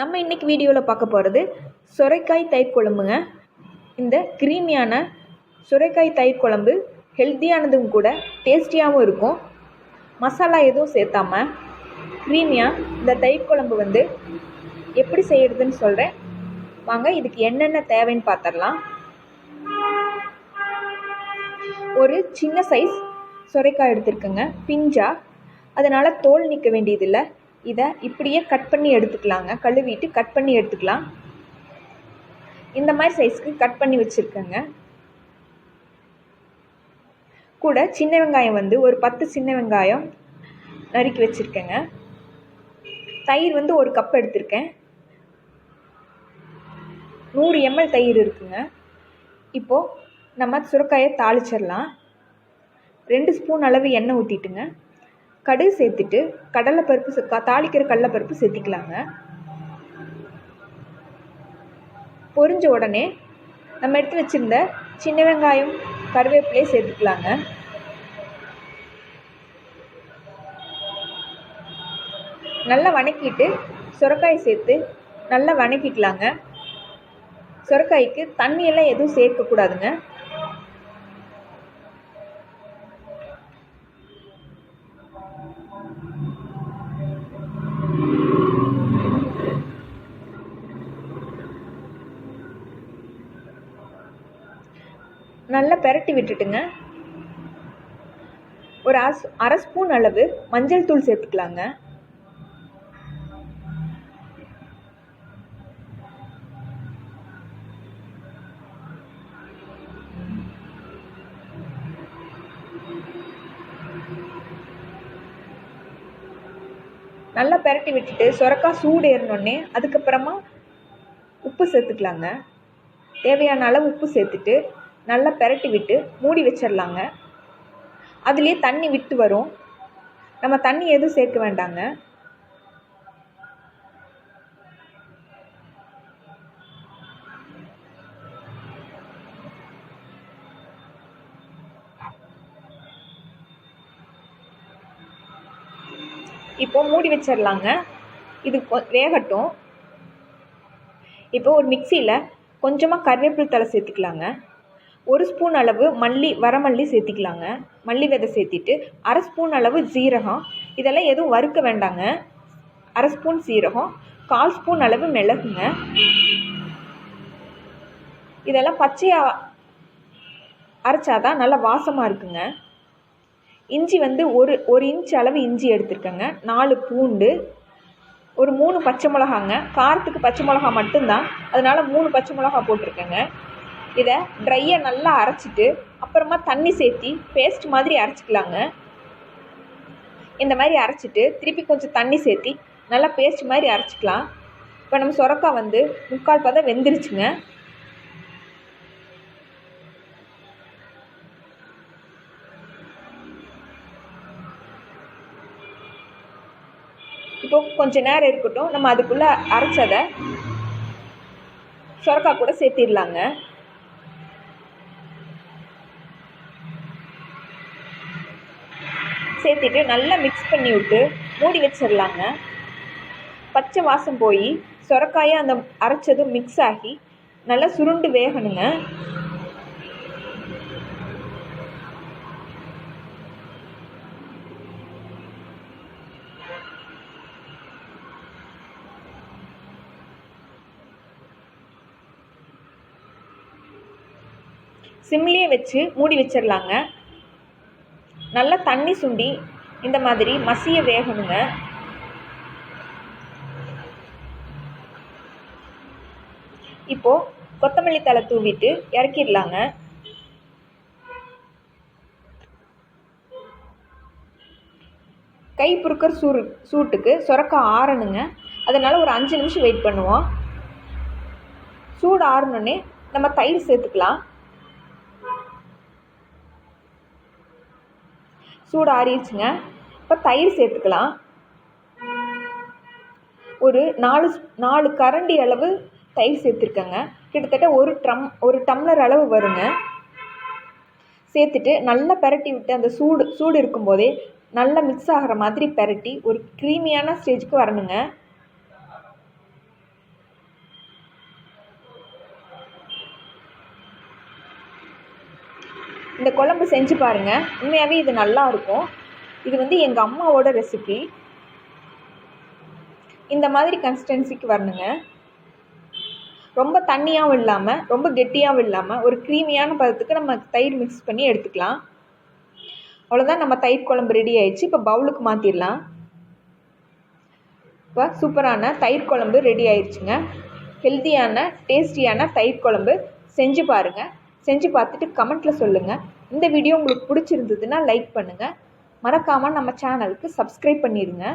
நம்ம இன்றைக்கி வீடியோவில் பார்க்க போகிறது சுரைக்காய் தயிர் குழம்புங்க. இந்த க்ரீமியான சுரைக்காய் தயிர் குழம்பு ஹெல்த்தியானதும் கூட டேஸ்டியாகவும் இருக்கும். மசாலா எதுவும் சேர்த்தாம க்ரீமியாக இந்த தயிர் குழம்பு வந்து எப்படி செய்கிறதுன்னு சொல்கிறேன் வாங்க இதுக்கு என்னென்ன தேவைன்னு பார்த்துடலாம் ஒரு சின்ன சைஸ் சுரைக்காய் எடுத்துருக்குங்க. பிஞ்சா. அதனால் தோல் நிற்க வேண்டியதில்லை. இதை இப்படியே கட் பண்ணி எடுத்துக்கலாங்க. கழுவிட்டு கட் பண்ணி எடுத்துக்கலாம். இந்த மாதிரி சைஸ்க்கு கட் பண்ணி வச்சுருக்கேங்க. கூட சின்ன வெங்காயம் வந்து ஒரு பத்து சின்ன வெங்காயம் நறுக்கி வச்சுருக்கேங்க. தயிர் வந்து ஒரு கப் எடுத்திருக்கேன். நூறு எம்எல் தயிர் இருக்குங்க. இப்போது நம்ம சுரக்காயை தாளிச்சிடலாம். ரெண்டு ஸ்பூன் அளவு எண்ணெய் ஊற்றிட்டுங்க கடுகு சேர்த்துட்டு கடலைப்பருப்பு தாளிக்கிற கடலைப்பருப்பு சேர்த்திக்கலாங்க. பொரிஞ்ச உடனே நம்ம எடுத்து வச்சுருந்த சின்ன வெங்காயம் கருவேப்பிலையை சேர்த்துக்கலாங்க. நல்லா வணக்கிட்டு சுரக்காய் சேர்த்து நல்லா வணக்கிக்கலாங்க. சுரக்காய்க்கு தண்ணியெல்லாம் எதுவும் சேர்க்கக்கூடாதுங்க. நல்லா பெரட்டி விட்டுட்டுங்க. ஒரு அஸ் அரை ஸ்பூன் அளவு மஞ்சள் தூள் சேர்த்துக்கலாங்க. நல்லா பெரட்டி விட்டுட்டு சுரக்காய் சூடு ஏறினோடனே அதுக்கப்புறமா உப்பு சேர்த்துக்கலாங்க. தேவையான அளவு உப்பு சேர்த்துட்டு நல்லா பெரட்டி விட்டு மூடி வச்சிடலாங்க அதுலேயே தண்ணி விட்டு வரும். நம்ம தண்ணி எதுவும் சேர்க்க வேண்டாங்க. இப்போ மூடி வச்சிடலாங்க. இது வேகட்டும். இப்போ ஒரு மிக்சியில் கொஞ்சமாக கருவேப்பிலை தழை சேர்த்துக்கலாங்க. ஒரு ஸ்பூன் அளவு மல்லி வரமல்லி சேர்த்திக்கலாங்க. மல்லி விதை சேர்த்திட்டு அரை ஸ்பூன் அளவு ஜீரகம் இதெல்லாம் எதுவும் வறுக்க வேண்டாங்க. அரை ஸ்பூன் சீரகம் கால் ஸ்பூன் அளவு மிளகுங்க. இதெல்லாம் பச்சையாக அரைச்சாதான் நல்லா வாசமாக இருக்குங்க. இஞ்சி வந்து ஒரு ஒரு இன்ச் அளவு இஞ்சி எடுத்திருக்கேங்க. நாலு பூண்டு ஒரு மூணு பச்சை மிளகாங்க. காரத்துக்கு பச்சை மிளகா மட்டும்தான். அதனால மூணு பச்சை மிளகா போட்டிருக்கேங்க. இதை ட்ரையை நல்லா அரைச்சிட்டு அப்புறமா தண்ணி சேர்த்தி பேஸ்ட் மாதிரி அரைச்சிக்கலாங்க. இந்த மாதிரி அரைச்சிட்டு திருப்பி கொஞ்சம் தண்ணி சேர்த்தி நல்லா பேஸ்ட் மாதிரி அரைச்சிக்கலாம். இப்போ நம்ம சுரக்காய் வந்து முக்கால் பதம் வெந்துருச்சுங்க. இப்போ கொஞ்ச நேரம் இருக்கட்டும் நம்ம அதுக்குள்ளே அரைச்சதை சுரக்கா கூட சேர்த்திடலாங்க. சேர்த்திட்டு நல்லா மிக்ஸ் பண்ணி விட்டு மூடி வச்சிடலாங்க. பச்சை வாசம் போய் சுரக்காயை அந்த அரைச்சதும் மிக்ஸ் ஆகி நல்லா சுருண்டு வேகணுங்க. சிம்லேயே வச்சு மூடி வச்சிடலாங்க. நல்லா தண்ணி சுண்டி இந்த மாதிரி மசிய வேகணுங்க. இப்போ கொத்தமல்லி தழை தூவிட்டு இறக்கிடலாங்க. கை பொறுக்கிற சூடு சூட்டுக்கு சுரக்க ஆறணுங்க. அதனால் ஒரு அஞ்சு நிமிஷம் வெயிட் பண்ணுவோம். சூடு ஆறணுன்னே நம்ம தயிர் சேர்த்துக்கலாம். சூடு ஆறிடுச்சுங்க இப்போ தயிர் சேர்த்துக்கலாம். ஒரு நாலு நாலு கரண்டி அளவு தயிர் சேர்த்துருக்கேங்க. கிட்டத்தட்ட ஒரு ட்ரம் ஒரு டம்ளர் அளவு வருங்க. சேர்த்துட்டு நல்லா பெரட்டி விட்டு அந்த சூடு சூடு இருக்கும்போதே நல்லா மிக்ஸ் ஆகிற மாதிரி பெரட்டி ஒரு க்ரீமியான ஸ்டேஜுக்கு வரணுங்க. இந்த குழம்பு செஞ்சு பாருங்கள் உண்மையாகவே இது நல்லா இருக்கும் இது வந்து எங்கள் அம்மாவோட ரெசிபி இந்த மாதிரி கன்சிஸ்டன்சிக்கு வரணுங்க. ரொம்ப தண்ணியாகவும் இல்லாமல் ரொம்ப கெட்டியாகவும் இல்லாமல் ஒரு க்ரீமியான பதத்துக்கு நம்ம தயிர் மிக்ஸ் பண்ணி எடுத்துக்கலாம். அவ்வளோதான் நம்ம தயிர் குழம்பு ரெடி ஆயிடுச்சு. இப்போ பவுலுக்கு மாற்றிடலாம் இப்போ சூப்பரான தயிர் குழம்பு ரெடி ஆயிடுச்சுங்க. ஹெல்த்தியான டேஸ்டியான தயிர் குழம்பு செஞ்சு பாருங்கள் செஞ்சு பார்த்துட்டு கமெண்ட்டில் சொல்லுங்கள் இந்த வீடியோ உங்களுக்கு பிடிச்சிருந்ததுன்னா லைக் பண்ணுங்கள் மறக்காமல் நம்ம சேனலுக்கு சப்ஸ்கிரைப் பண்ணிடுங்க